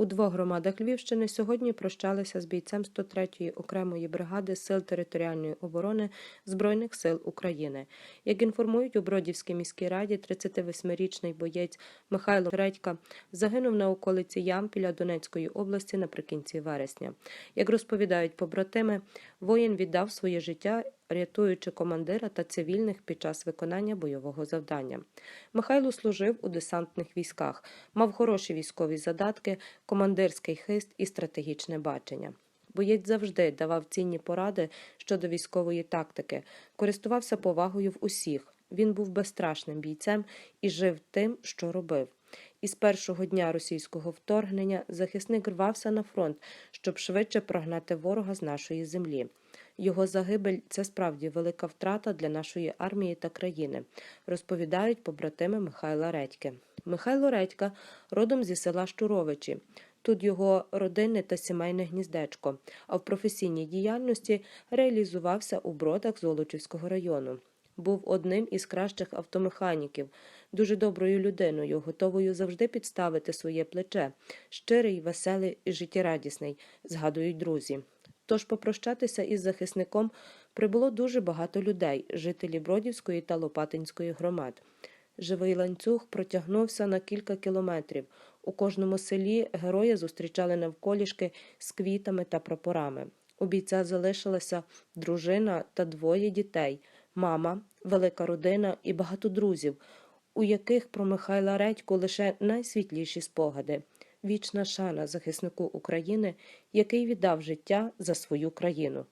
У двох громадах Львівщини сьогодні прощалися з бійцем 103-ї окремої бригади Сил територіальної оборони Збройних сил України. Як інформують у Бродівській міській раді, 38-річний боєць Михайло Редька загинув на околиці Ямпіля Донецької області наприкінці вересня. Як розповідають побратими, воїн віддав своє життя, рятуючи командира та цивільних під час виконання бойового завдання. Михайло служив у десантних військах, мав хороші військові задатки, командирський хист і стратегічне бачення. Боєць завжди давав цінні поради щодо військової тактики, користувався повагою в усіх. Він був безстрашним бійцем і жив тим, що робив. Із першого дня російського вторгнення захисник рвався на фронт, щоб швидше прогнати ворога з нашої землі. Його загибель це справді велика втрата для нашої армії та країни, розповідають побратими Михайла Редьки. Михайло Редька родом зі села Штуровичі. Тут його родинне та сімейне гніздечко, а в професійній діяльності реалізувався у бродах Золочівського району. Був одним із кращих автомеханіків, дуже доброю людиною, готовою завжди підставити своє плече, щирий, веселий і життєрадісний, згадують друзі. Тож попрощатися із захисником прибуло дуже багато людей, жителі Бродівської та Лопатинської громад. Живий ланцюг протягнувся на кілька кілометрів. У кожному селі героя зустрічали навколішки з квітами та прапорами. У бійця залишилася дружина та двоє дітей, мама, велика родина і багато друзів, у яких про Михайла Редьку лише найсвітліші спогади. Вічна шана захиснику України, який віддав життя за свою країну.